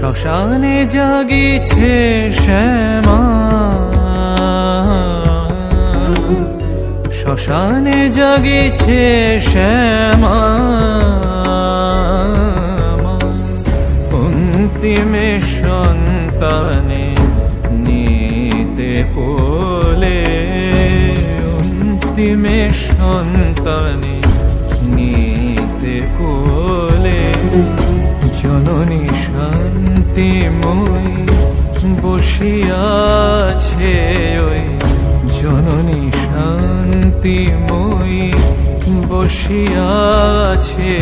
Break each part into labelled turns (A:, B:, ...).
A: শ্মশানে জাগিছে শ্যামা। শ্মশানে জাগিছে শ্যামা। অন্তিমে সন্তানে নিতে কোলে। অন্তিমে সন্তানে শান্তিময়ী বসিয়াছে ওই জননী শান্তিময়ী বসিয়াছে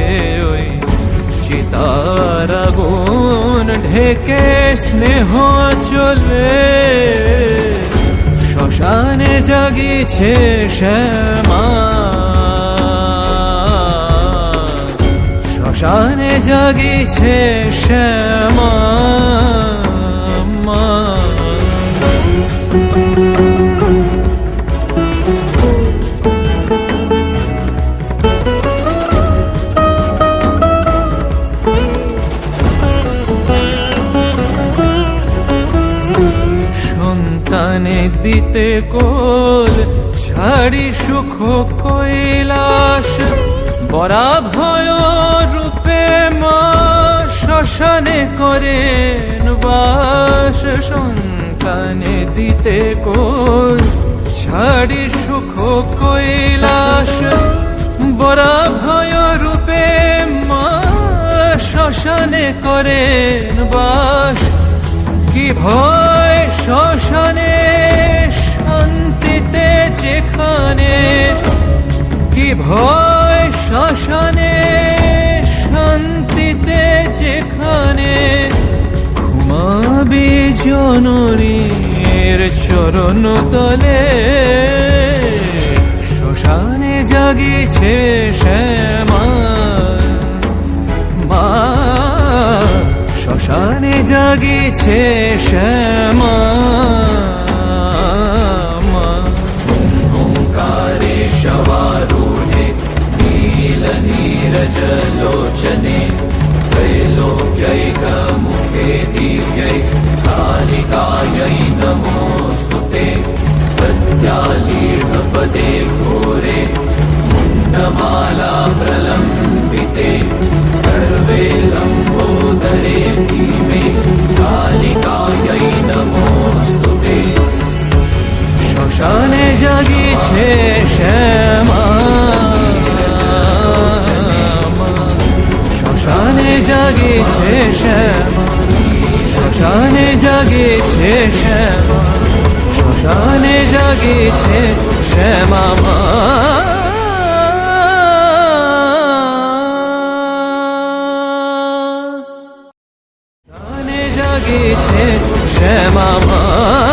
A: ওই চিতার আগুন ঢেকে স্নেহ চলে। শ্মশানে জাগিছে শ্যামা। শ্মশানে জাগিছে শ্যামা। দিতে কোল ছাড়ি সুখ কৈলাস বরা ভয় রূপে মা শ্মশানে করেন বাস, সন্তানে দিতে কোল ছাড়ি সুখ কৈলাস বরা ভয় রূপে মা শ্মশানে করেন বাস, কি ভয় শ্মশানে যেখানে কি ভয় শ্মশানে, শান্তিতে যেখানে ঘুমাবি জননীর চরণ তলে। শ্মশানে জাগিছে শ্যামা, মা। শ্মশানে জাগিছে শ্যামা।
B: प्रत्यालीढपदे घोरे मुण्डमाला प्रलम्बिते सर्वे लम्बोदरे धीमे कालिकायै नमोऽस्तु ते
A: শ্মশানে জাগিছে শ্যামা শ্মশানে জাগিছে শ্যামা শ্মশানে জাগিছে শ্যামা শ্মশানে জাগিছে শ্যামা মা শ্মশানে শ্যামা মা